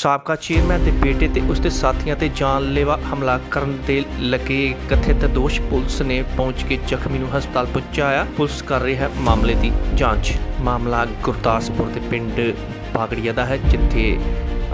ਸਾਬਕਾ ਚੇਅਰਮੈਨ ਦੇ ਬੇਟੇ ਤੇ ਉਸ ਦੇ ਸਾਥੀਆਂ ਤੇ ਜਾਨਲੇਵਾ ਹਮਲਾ ਕਰਨ ਦੇ ਲੱਗੇ ਕਥਿਤ ਦੋਸ਼ ਪੁਲਿਸ ਨੇ ਪਹੁੰਚ ਕੇ ਜ਼ਖਮੀ ਨੂੰ ਹਸਪਤਾਲ ਪਹੁੰਚਾਇਆ। ਪੁਲਿਸ ਕਰ ਰਹੀ ਹੈ ਮਾਮਲੇ ਦੀ ਜਾਂਚ। ਮਾਮਲਾ ਗੁਰਦਾਸਪੁਰ ਦੇ ਪਿੰਡ ਬਾਗੜੀਆ ਦਾ ਹੈ, ਜਿੱਥੇ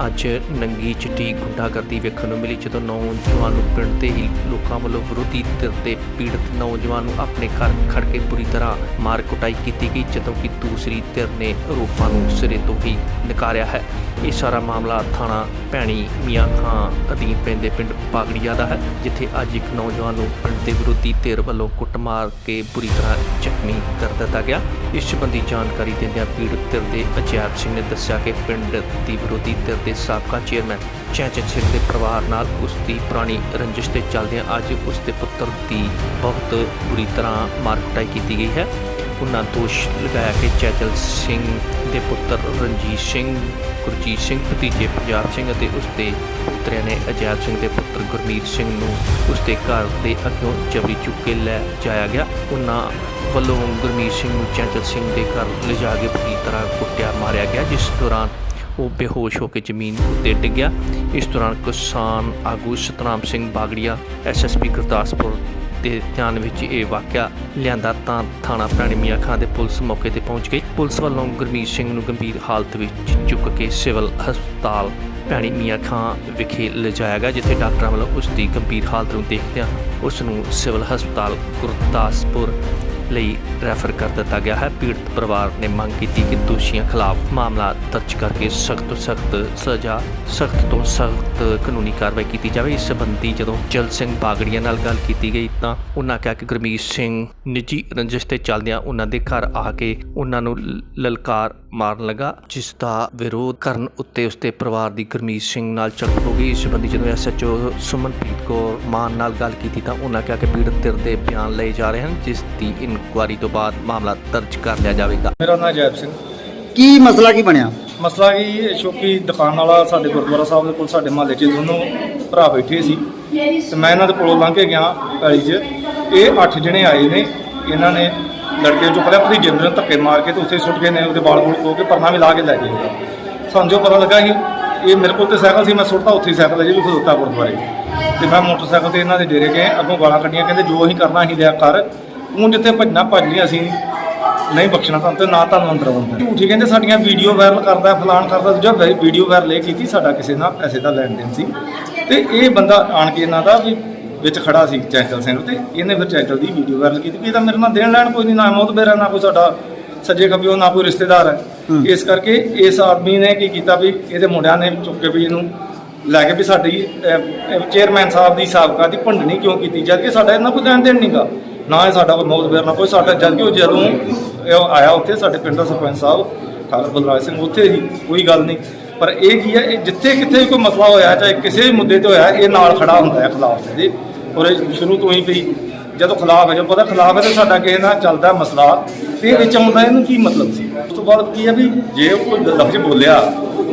ਅੱਜ ਨੰਗੀ ਚਿੱਟੀ ਗੁੰਡਾਗਰਦੀ ਵੇਖਣ ਨੂੰ ਮਿਲੀ, ਜਦੋਂ ਨੌਜਵਾਨ ਨੂੰ ਪਿੰਡ ਦੇ ਹੀ ਲੋਕਾਂ ਵੱਲੋਂ ਵਿਰੋਧੀ ਧਿਰ ਤੇ ਪੀੜਤ ਨੌਜਵਾਨ ਨੂੰ ਆਪਣੇ ਘਰ ਖੜ ਕੇ ਬੁਰੀ ਤਰ੍ਹਾਂ ਮਾਰ ਕੁਟਾਈ ਕੀਤੀ ਗਈ, ਜਦੋਂ ਕਿ ਦੂਸਰੀ ਧਿਰ ਨੇ ਆਰੋਪਾਂ ਨੂੰ ਸਿਰੇ ਤੋਂ ਹੀ ਨਕਾਰਿਆ ਹੈ। ਇਹ ਸਾਰਾ ਮਾਮਲਾ ਥਾਣਾ ਭੈਣੀ ਮੀਆਂ ਖਾਂ ਅਧੀਨ ਪੈਂਦੇ ਪਿੰਡ ਪਾਗੜੀਆ ਦਾ ਹੈ, ਜਿੱਥੇ ਅੱਜ ਇੱਕ ਨੌਜਵਾਨ ਨੂੰ ਪਿੰਡ ਦੇ ਵਿਰੋਧੀ ਧਿਰ ਵੱਲੋਂ ਕੁੱਟਮਾਰ ਕੇ ਬੁਰੀ ਤਰ੍ਹਾਂ ਜ਼ਖਮੀ ਕਰ ਦਿੱਤਾ ਗਿਆ। ਇਸ ਸੰਬੰਧੀ ਜਾਣਕਾਰੀ ਦਿੰਦਿਆਂ ਪੀੜਤ ਧਿਰ ਦੇ ਅਜੈਬ ਸਿੰਘ ਨੇ ਦੱਸਿਆ ਕਿ ਪਿੰਡ ਦੀ ਵਿਰੋਧੀ ਧਿਰ ਦੇ ਸਾਬਕਾ ਚੇਅਰਮੈਨ ਚੈਚਨ ਸਿੰਘ ਦੇ ਪਰਿਵਾਰ ਨਾਲ ਉਸ ਦੀ ਪੁਰਾਣੀ ਰੰਜਿਸ਼ ਤੇ ਚੱਲਦਿਆਂ ਅੱਜ ਉਸ ਦੇ ਪੁੱਤਰ ਦੀ ਬਹੁਤ ਬੁਰੀ ਤਰ੍ਹਾਂ ਮਾਰ ਕੁਟਾਈ ਕੀਤੀ ਗਈ ਹੈ। ਉਹਨਾਂ ਦੋਸ਼ ਲਗਾਇਆ ਕਿ ਚੈਚਲ ਸਿੰਘ ਦੇ ਪੁੱਤਰ ਰਣਜੀਤ ਸਿੰਘ, ਗੁਰਜੀਤ ਸਿੰਘ, ਭਤੀਜੇ ਪੰਜਾਬ ਸਿੰਘ ਅਤੇ ਉਸ ਦੇ ਪੁੱਤਰਿਆਂ ਨੇ ਅਜੈਬ ਸਿੰਘ ਦੇ ਪੁੱਤਰ ਗੁਰਮੀਤ ਸਿੰਘ ਨੂੰ ਉਸ ਦੇ ਘਰ ਦੇ ਅੱਗੋਂ ਜਬਰੀ ਚੁੱਕ ਕੇ ਲੈ ਜਾਇਆ ਗਿਆ। ਉਹਨਾਂ ਵੱਲੋਂ ਗੁਰਮੀਤ ਸਿੰਘ ਨੂੰ ਚੈਚਲ ਸਿੰਘ ਦੇ ਘਰ ਲਿਜਾ ਕੇ ਬੁਰੀ ਤਰ੍ਹਾਂ ਕੁੱਟਿਆ, ਮਾਰਿਆ ਗਿਆ, ਜਿਸ ਦੌਰਾਨ ਉਹ ਬੇਹੋਸ਼ ਹੋ ਕੇ ਜ਼ਮੀਨ ਉੱਤੇ ਡਿੱਗਿਆ ਇਸ ਦੌਰਾਨ ਕਿਸਾਨ ਆਗੂ ਸਤਨਾਮ ਸਿੰਘ ਬਾਗੜੀਆ ਐਸਐਸਪੀ ਗੁਰਦਾਸਪੁਰ ਦੇ ਧਿਆਨ ਵਿੱਚ ਇਹ ਵਾਕਿਆ ਲਿਆਂਦਾ ਤਾਂ ਥਾਣਾ ਪ੍ਰਾਣੀ ਮੀਆਂ ਖਾਂ ਦੇ ਪੁਲਿਸ ਮੌਕੇ ਤੇ ਪਹੁੰਚ ਗਈ। ਪੁਲਿਸ ਵੱਲੋਂ ਗੁਰਮੀਤ ਸਿੰਘ ਨੂੰ ਗੰਭੀਰ ਹਾਲਤ ਵਿੱਚ ਚੁੱਕ ਕੇ ਸਿਵਲ ਹਸਪਤਾਲ ਭੈਣੀ ਮੀਆਂ ਖਾਂ ਵਿਖੇ ਲਿਜਾਇਆ ਗਿਆ, ਜਿੱਥੇ ਡਾਕਟਰਾਂ ਵੱਲੋਂ ਉਸ ਦੀ ਗੰਭੀਰ ਹਾਲਤ ਨੂੰ ਦੇਖਦਿਆਂ ਉਸ ਨੂੰ ਸਿਵਲ ਹਸਪਤਾਲ ਗੁਰਦਾਸਪੁਰ ਲਈ ਰੈਫਰ ਕਰ ਦਿੱਤਾ ਗਿਆ ਹੈ। ਪੀੜਤ ਪਰਿਵਾਰ ਨੇ ਮੰਗ ਕੀਤੀ ਕਿ ਦੋਸ਼ੀਆਂ ਖਿਲਾਫ ਮਾਮਲਾ ਦਰਜ ਕਰਕੇ ਸਖਤ ਤੋਂ ਸਖਤ ਸਜ਼ਾ, ਸਖਤ ਤੋਂ ਸਖਤ ਕਾਨੂੰਨੀ ਕਾਰਵਾਈ ਕੀਤੀ ਜਾਵੇ। ਇਸ ਸੰਬੰਧੀ ਜਦੋਂ ਜਲ ਸਿੰਘ ਬਾਗੜੀਆਂ ਨਾਲ ਗੱਲ ਕੀਤੀ ਗਈ ਤਾਂ ਉਹਨਾਂ ਕਿਹਾ ਕਿ ਗੁਰਮੀਤ ਸਿੰਘ, ਨਿੱਜੀ ਰੰਜਿਸ਼ ਤੇ ਚੱਲਦਿਆਂ ਉਹਨਾਂ ਦੇ ਘਰ ਆ ਕੇ ਉਹਨਾਂ ਨੂੰ ਲਲਕਾਰ ਮਾਰਨ ਲੱਗਾ ਜਿਸ ਦਾ ਵਿਰੋਧ ਕਰਨ ਉੱਤੇ ਉਸਦੇ ਪਰਿਵਾਰ ਦੀ ਗੁਰਮੀਤ ਸਿੰਘ ਨਾਲ ਝੜਪ ਹੋ ਗਈ। ਇਸ ਸੰਬੰਧੀ ਜਦੋਂ ਐਸਐਚਓ ਸੁਮਨਪ੍ਰੀਤ ਕੌਰ ਮਾਨ ਨਾਲ ਗੱਲ ਕੀਤੀ ਤਾਂ ਉਹਨਾਂ ਕਿਹਾ ਕਿ ਪੀੜਤ ਧਿਰ ਦੇ ਬਿਆਨ ਲਏ ਜਾ ਰਹੇ ਹਨ ਜਿਸ ਦੀ ਇਨਕੁਆਰੀ ਤੋਂ ਬਾਅਦ ਮਾਮਲਾ ਦਰਜ ਕਰ ਲਿਆ ਜਾਵੇਗਾ। ਮੇਰਾ ਨਾਮ ਜੈਬ ਸਿੰਘ। ਕੀ ਮਸਲਾ ਕੀ ਬਣਿਆ? ਮਸਲਾ ਕੀ ਸ਼ੋਕੀ ਦੁਕਾਨ ਵਾਲਾ ਸਾਡੇ ਗੁਰਦੁਆਰਾ ਸਾਹਿਬ ਦੇ ਕੋਲ ਸਾਡੇ ਮਹੱਲੇ 'ਚ ਦੋਨੋਂ ਭਰਾ ਬੈਠੇ ਸੀ। ਤੇ ਮੈਂ ਇਹਨਾਂ ਦੇ ਕੋਲੋਂ ਲੰਘ ਕੇ ਗਿਆ ਪੈਲੀ 'ਚ। ਇਹ ਅੱਠ ਜਣੇ ਆਏ ਨੇ। ਇਹਨਾਂ ਨੇ ਲੜਕੇ ਚੋਂ ਪਤਾ ਭਤੀਜੇ ਨੂੰ ਧੱਕੇ ਮਾਰ ਕੇ ਤੇ ਉੱਥੇ ਸੁੱਟ ਕੇ ਨੇ ਉਹਦੇ ਬਾਲ ਬੂਲ ਖੋ ਕੇ ਪਰਨਾ ਵੀ ਲਾ ਕੇ ਲੈ ਗਏ ਸਾਨੂੰ ਜੋ ਪਤਾ ਲੱਗਾ ਕਿ ਇਹ ਮੇਰੇ ਕੋਲ ਤੇ ਸਾਈਕਲ ਸੀ, ਮੈਂ ਸੁੱਟਦਾ ਉੱਥੇ ਹੀ ਸਾਈਕਲ ਅਜੇ ਵੀ ਖਲੋਤਾ ਗੁਰਦੁਆਰੇ। ਤੇ ਮੈਂ ਮੋਟਰਸਾਈਕਲ ਤੇ ਇਹਨਾਂ ਦੇ ਡੇਰੇ ਗਏ, ਅੱਗੋਂ ਗਾਲਾਂ ਕੱਢੀਆਂ, ਕਹਿੰਦੇ ਜੋ ਅਸੀਂ ਕਰਨਾ ਅਸੀਂ ਲਿਆ ਕਰ। ਤੂੰ ਜਿੱਥੇ ਭੱਜਣਾ ਭੱਜ ਲਈ, ਅਸੀਂ ਨਹੀਂ ਬਖਸ਼ਣਾ ਤੁਹਾਨੂੰ ਤੇ ਨਾ ਤੁਹਾਨੂੰ ਅੰਦਰ ਆਉਂਦਾ ਝੂਠੀ ਕਹਿੰਦੇ, ਸਾਡੀਆਂ ਵੀਡੀਓ ਵਾਇਰਲ ਕਰਦਾ, ਫਲਾਣ ਕਰਦਾ ਦੂਜਾ ਵੀਡੀਓ ਵਾਇਰਲ ਇਹ ਕੀਤੀ, ਸਾਡਾ ਕਿਸੇ ਨਾਲ ਪੈਸੇ ਦਾ ਲੈਣ ਦੇਣ ਸੀ। ਤੇ ਇਹ ਬੰਦਾ ਆਣ ਕੇ ਇਹਨਾਂ ਦਾ ਵੀ ਵਿੱਚ ਖੜਾ ਸੀ ਚੈਂਚਲ ਸਿੰਘ ਤੇ ਇਹਨੇ ਫਿਰ ਚੈਂਚਲ ਦੀ ਵੀਡੀਓ ਵਾਇਰਲ ਕੀਤੀ ਵੀ ਇਹਦਾ ਮੇਰੇ ਨਾਲ ਦੇਣ ਲੈਣ ਕੋਈ ਨਹੀਂ ਨਾ ਮੌਤ ਮੇਰਾ ਨਾ ਕੋਈ ਸਾਡਾ ਸੱਜੇ ਖੱਬੇ ਨਾ ਕੋਈ ਰਿਸ਼ਤੇਦਾਰ ਹੈ। ਇਸ ਕਰਕੇ ਇਸ ਆਦਮੀ ਨੇ ਕੀ ਕੀਤਾ ਵੀ ਇਹਦੇ ਮੁੰਡਿਆਂ ਨੇ ਚੁੱਕ ਕੇ ਵੀ ਇਹਨੂੰ ਲੈ ਕੇ ਵੀ ਸਾਡੀ ਚੇਅਰਮੈਨ ਸਾਹਿਬ ਦੀ ਸਾਬਕਾ ਦੀ ਭੰਡਣੀ ਕਿਉਂ ਕੀਤੀ ਜਦ ਕਿ ਸਾਡਾ ਇਹਨਾਂ ਕੋਈ ਲੈਣ ਦੇਣ ਨਹੀਂਗਾ ਨਾ ਇਹ ਸਾਡਾ ਕੋਈ ਮੌਤ ਨਾ ਕੋਈ ਸਾਡਾ ਜਦ ਕਿ ਉਹ ਜਦੋਂ ਆਇਆ ਉੱਥੇ ਸਾਡੇ ਪਿੰਡ ਦਾ ਸਰਪੰਚ ਸਾਹਿਬ ਠਾਕਰ ਬਲਰਾਜ ਸਿੰਘ ਉੱਥੇ ਹੀ ਕੋਈ ਗੱਲ ਨਹੀਂ ਪਰ ਇਹ ਕੀ ਹੈ ਇਹ ਜਿੱਥੇ ਕਿੱਥੇ ਕੋਈ ਮਸਲਾ ਹੋਇਆ ਚਾਹੇ ਕਿਸੇ ਵੀ ਮੁੱਦੇ ਤੇ ਹੋਇਆ ਇਹ ਨਾਲ ਖੜਾ ਹੁੰਦਾ ਹੈ ਖਿਲਾਫ ਦੇ ਔਰ ਇਹ ਸ਼ੁਰੂ ਤੋਂ ਹੀ ਵੀ ਜਦੋਂ ਖਿਲਾਫ ਹੈ ਜਦੋਂ ਪਤਾ ਖਿਲਾਫ ਹੈ ਤਾਂ ਸਾਡਾ ਕਿਸੇ ਨਾਲ ਚੱਲਦਾ ਮਸਲਾ। ਤੇ ਇਹ ਵਿੱਚ ਆਉਂਦਾ ਇਹਨੂੰ ਕੀ ਮਤਲਬ ਸੀ? ਉਸ ਤੋਂ ਬਾਅਦ ਕੀ ਹੈ ਵੀ ਜੇ ਉਹ ਕੋਈ ਲਫ਼ਜ਼ ਬੋਲਿਆ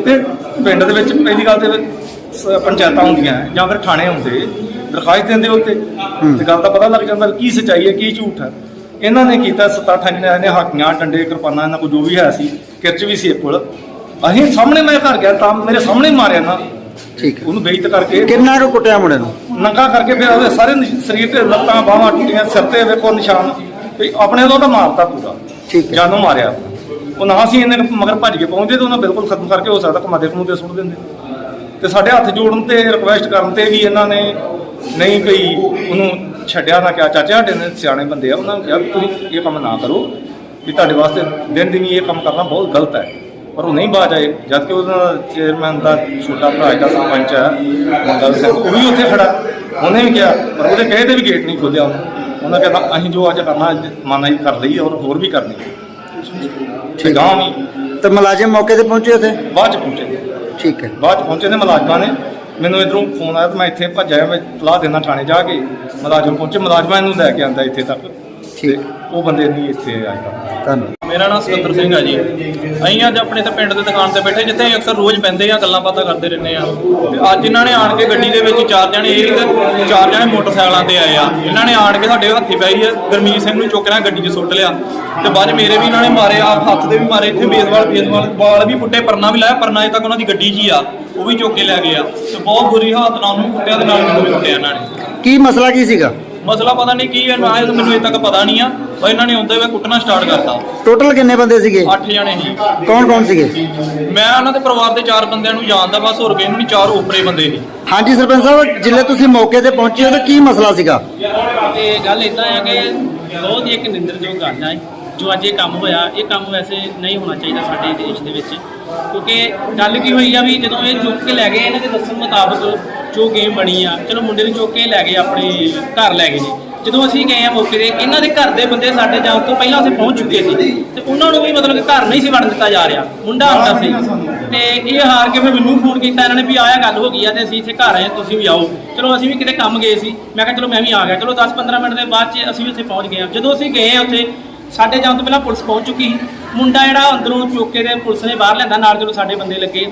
ਤੇ ਪਿੰਡ ਦੇ ਵਿੱਚ ਪਹਿਲੀ ਗੱਲ ਤੇ ਪੰਚਾਇਤਾਂ ਹੁੰਦੀਆਂ ਜਾਂ ਫਿਰ ਥਾਣੇ ਹੁੰਦੇ ਦਰਖਾਸਤ ਦਿੰਦੇ ਉੱਤੇ। ਤੇ ਗੱਲ ਦਾ ਪਤਾ ਲੱਗ ਜਾਂਦਾ ਕੀ ਸੱਚਾਈ ਹੈ ਕੀ ਝੂਠ ਹੈ। ਇਹਨਾਂ ਨੇ ਕੀਤਾ ਸੱਤਾ ਅਠਾਂ ਜਣਿਆਂ ਨੇ ਹਾਕੀਆਂ ਟੰਡੇ ਕਿਰਪਾਨਾਂ ਇਹਨਾਂ ਕੋਲ ਜੋ ਵੀ ਹੈ ਸੀ ਕਿਰਚ ਵੀ ਸੀ ਇਹ ਕੋਲ। ਅਸੀਂ ਸਾਹਮਣੇ ਮੈਂ ਘਰ ਗਿਆ ਤਾਂ ਮੇਰੇ ਸਾਹਮਣੇ ਮਾਰਿਆ ਨਾ। ਠੀਕ ਹੈ। ਉਹਨੂੰ ਬੇਇੱਜ਼ਤ ਕਰਕੇ ਕਿੰਨਾ ਕੁ ਕੁੱਟਿਆ ਮੁੰਡੇ ਨੂੰ? ਨੰਗਾ ਕਰਕੇ ਫਿਰ ਉਹਦੇ ਸਾਰੇ ਨਿਸ਼- ਸਰੀਰ ਤੇ ਲੱਤਾਂ ਬਾਹਾਂ ਟੁੱਟੀਆਂ ਸਿਰ ਤੇ ਵੇਖੋ ਨਿਸ਼ਾਨ। ਤੇ ਆਪਣੇ ਤੋਂ ਤਾਂ ਮਾਰਤਾ ਪੂਰਾ। ਠੀਕ ਹੈ। ਜਾਨੋਂ ਮਾਰਿਆ। ਉਹ ਨਾ ਸੀ ਇਹਨੇ ਮਗਰ ਭੱਜ ਕੇ ਪਹੁੰਚਦੇ ਤੇ ਉਹਨਾਂ ਬਿਲਕੁਲ ਖਤਮ ਕਰਕੇ ਹੋ ਸਕਦਾ ਕਮਾਦੇ ਕਮੂਦੇ ਸੁੱਟ ਦਿੰਦੇ। ਤੇ ਸਾਡੇ ਹੱਥ ਜੋੜਨ ਤੇ ਰਿਕੁਐਸਟ ਕਰਨ ਤੇ ਵੀ ਇਹਨਾਂ ਨੇ ਨਹੀਂ ਕੋਈ ਉਹਨੂੰ ਛੱਡਿਆ ਨਾ ਕਿਹਾ। ਚਾਚਾ ਸਾਡੇ ਨੇ ਸਿਆਣੇ ਬੰਦੇ ਆ ਉਹਨਾਂ ਨੂੰ ਕਿਹਾ ਵੀ ਤੁਸੀਂ ਇਹ ਕੰਮ ਨਾ ਕਰੋ ਵੀ ਤੁਹਾਡੇ ਵਾਸਤੇ ਦਿਨ ਦਿਨ ਇਹ ਕੰਮ ਕਰਨਾ ਬਹੁਤ ਗਲਤ ਹੈ। ਪਰ ਉਹ ਨਹੀਂ ਬਾਜ ਆਏ। ਜਦ ਕਿ ਉਹਦਾ ਚੇਅਰਮੈਨ ਦਾ ਛੋਟਾ ਭਰਾ ਜਿਹੜਾ ਸਰਪੰਚ ਹੈ ਮੰਗਲ ਸਿੰਘ ਉਹ ਵੀ ਉੱਥੇ ਖੜਾ। ਉਹਨੇ ਵੀ ਕਿਹਾ ਪਰ ਉਹਦੇ ਕਹੇ ਤੇ ਵੀ ਗੇਟ ਨਹੀਂ ਖੋਲਿਆ ਉਹਨੇ। ਕਹਿੰਦਾ ਅਸੀਂ ਜੋ ਅੱਜ ਕਰਨਾ ਅੱਜ ਮਾਨਾ ਹੀ ਕਰ ਲਈ ਔਰ ਹੋਰ ਵੀ ਕਰਨੀ ਠੀਕ ਗਾਂ ਵੀ। ਤੇ ਮੁਲਾਜ਼ਮ ਮੌਕੇ ਤੇ ਪਹੁੰਚੇ ਉੱਥੇ? ਬਾਅਦ ਚ ਪਹੁੰਚੇ। ਠੀਕ ਹੈ। ਬਾਅਦ 'ਚ ਪਹੁੰਚੇ ਨੇ ਮੁਲਾਜ਼ਮਾਂ ਨੇ। ਮੈਨੂੰ ਇਧਰੋਂ ਫੋਨ ਆਇਆ ਤੇ ਮੈਂ ਇੱਥੇ ਭੱਜਿਆ ਮੈਂ ਤਲਾਹ ਦੇਣਾ ਥਾਣੇ ਜਾ ਕੇ। ਮੁਲਾਜ਼ਮ ਪਹੁੰਚੇ ਮੁਲਾਜ਼ਮਾਂ ਇਹਨੂੰ ਲੈ ਕੇ ਆਂਦਾ ਇੱਥੇ ਤੱਕ। ਠੀਕ ਉਹ ਬੰਦੇ ਨਹੀਂ ਇੱਥੇ ਆਏ ਤੱਕ। ਧੰਨਵਾਦ। ਮੇਰਾ ਨਾਮ ਸੁਖਿੰਦਰ ਸਿੰਘ ਆ ਜੀ। ਅਸੀਂ ਅੱਜ ਆਪਣੇ ਤੇ ਪਿੰਡ ਦੇ ਦੁਕਾਨ ਤੇ ਬੈਠੇ ਜਿੱਥੇ ਅਸੀਂ ਅਕਸਰ ਰੋਜ਼ ਬੈੰਦੇ ਆ ਗੱਲਾਂ ਬਾਤਾਂ ਕਰਦੇ ਰਹਿੰਦੇ ਆ। ਤੇ ਅੱਜ ਇਹਨਾਂ ਨੇ ਆਣ ਕੇ ਗੱਡੀ ਦੇ ਵਿੱਚ ਚਾਰ ਜਣੇ ਇਹ ਤੇ ਚਾਰ ਜਣੇ ਮੋਟਰਸਾਈਕਲਾਂ ਤੇ ਆਏ ਆ। ਇਹਨਾਂ ਨੇ ਆਣ ਕੇ ਸਾਡੇ ਹੱਥੀ ਪਈ ਆ ਗਰਮੀਤ ਸਿੰਘ ਨੂੰ ਚੁੱਕ ਲਿਆ ਗੱਡੀ 'ਚ ਸੁੱਟ ਲਿਆ। ਤੇ ਬਾਅਦ 'ਚ ਮੇਰੇ ਵੀ ਇਹਨਾਂ ਨੇ ਮਾਰੇ ਆ ਹੱਥ ਦੇ ਵੀ ਮਾਰੇ ਇੱਥੇ ਬੇਦਵਾਲ ਬੇਦਵਾਲ ਵਾਲ ਵੀ ਪੁੱਟੇ ਪਰਨਾ ਵੀ ਲਾਇਆ ਪਰਨਾ ਅਜੇ ਤੱਕ ਉਹਨਾਂ ਦੀ ਗੱਡੀ 'ਚ ਹੀ ਆ ਉਹ ਵੀ ਚੁੱਕ ਕੇ ਲੈ ਗਏ ਆ। ਤੇ ਬਹੁਤ ਬੁਰੀ ਹਾਲਤ ਨਾਲ ਉਹਨੂੰ ਕੁੱਟਿਆ ਤੇ ਨਾਲ ਮੈਨੂੰ ਵੀ ਕੁੱਟਿਆ ਇਹਨਾਂ ਨੇ। ਕੀ ਮਸਲਾ ਕੀ ਸੀਗਾ? ਮਸਲਾ ਪਤਾ ਨਹੀਂ ਕੀ ਹੈ ਨਾ ਇਹ ਤਾਂ ਮੈਨੂੰ ਅਜੇ ਤੱਕ ਪਤਾ ਨਹੀਂ ਆ ਪਰ ਇਹਨਾਂ ਨੇ ਆਉਂਦੇ ਹੋਏ ਕੁੱਟਣਾ ਸਟਾਰਟ ਕਰਤਾ। ਟੋਟਲ ਕਿੰਨੇ ਬੰਦੇ ਸੀਗੇ? ਅੱਠ ਜਣੇ ਸੀ। ਕੌਣ ਕੌਣ ਸੀਗੇ? ਮੈਂ ਉਹਨਾਂ ਦੇ ਪਰਿਵਾਰ ਦੇ ਚਾਰ ਬੰਦਿਆਂ ਨੂੰ ਜਾਣਦਾ ਬਸ ਹੋਰ ਕਿਸੇ ਨੂੰ ਨਹੀਂ ਚਾਰ ਓਪਰੇ ਬੰਦੇ ਸੀ। ਹਾਂਜੀ ਸਰਪੰਚ ਸਾਹਿਬ ਜਿੱਲੇ ਤੁਸੀਂ ਮੌਕੇ ਤੇ ਪਹੁੰਚੇ ਹੋ ਤਾਂ ਕੀ ਮਸਲਾ ਸੀਗਾ? ਤੇ ਗੱਲ ਇਦਾਂ ਹੈ ਕਿ ਬਹੁਤ ਹੀ ਇੱਕ ਨਿੰਦਰਯੋਗ ਗੱਲ ਹੈ ਜੋ ਅੱਜ ਇਹ ਕੰਮ ਹੋਇਆ ਇਹ ਕੰਮ ਵੈਸੇ ਨਹੀਂ ਹੋਣਾ ਚਾਹੀਦਾ ਸਾਡੇ ਦੇਸ਼ ਦੇ ਵਿੱਚ। ਕਿਉਂਕਿ ਗੱਲ ਕੀ ਹੋਈ ਆ ਵੀ ਜਦੋਂ ਇਹ ਚੁੱਕ ਕੇ ਲੈ ਗਏ ਇਹਨਾਂ ਦੇ ਦੱਸਣ ਮੁਤਾਬਕ ਜੋ ਗੇਮ ਬਣੀ ਆ, ਚਲੋ ਮੁੰਡੇ ਨੂੰ ਚੁੱਕ ਕੇ ਲੈ ਗਏ, ਆਪਣੇ ਘਰ ਲੈ ਗਏ ਨੇ ਜਦੋਂ ਅਸੀਂ ਗਏ ਆ ਮੌਕੇ ਤੇ, ਇਹਨਾਂ ਦੇ ਘਰ ਦੇ ਬੰਦੇ ਸਾਡੇ ਜਾਣ ਤੋਂ ਪਹਿਲਾਂ ਅਸੀਂ ਪਹੁੰਚ ਚੁੱਕੇ ਸੀ। ਤੇ ਉਹਨਾਂ ਨੂੰ ਵੀ ਮਤਲਬ ਕਿ ਘਰ ਨਹੀਂ ਸੀ ਵੜਨ ਦਿੱਤਾ ਜਾ ਰਿਹਾ। ਮੁੰਡਾ ਆਉਂਦਾ ਸੀ। ਤੇ ਇਹ ਹਾਰ ਕੇ ਫਿਰ ਮੈਨੂੰ ਫੋਨ ਕੀਤਾ, ਇਹਨਾਂ ਨੇ ਵੀ ਆਇਆ ਗੱਲ ਹੋ ਗਈ ਆ ਤੇ ਅਸੀਂ ਇੱਥੇ ਘਰ ਆਏ, ਤੁਸੀਂ ਵੀ ਆਓ। ਚਲੋ ਅਸੀਂ ਵੀ ਕਿਤੇ ਕੰਮ ਗਏ ਸੀ। ਮੈਂ ਕਿਹਾ, ਚਲੋ ਮੈਂ ਵੀ ਆ ਗਿਆ। ਚਲੋ 10-15 ਮਿੰਟ ਦੇ ਬਾਅਦ ਚ ਅਸੀਂ ਵੀ ਉੱਥੇ ਪਹੁੰਚ ਗਏ ਆ। ਜਦੋਂ ਅਸੀਂ ਗਏ ਆ ਉੱਥੇ, ਸਾਡੇ ਜਾਣ ਤੋਂ ਪਹਿਲਾਂ ਪੁਲਿਸ ਪਹੁੰਚ ਚੁੱਕੀ ਸੀ। ਮੁੰਡਾ ਜਿਹੜਾ ਅੰਦਰੋਂ ਚੁੱਕ ਕੇ ਤੇ ਪੁਲਿਸ ਨੇ ਬਾਹਰ ਲੈਂਦਾ ਨਾਲ ਜਦੋਂ ਸਾਡੇ ਬੰਦੇ ਲੱਗੇ,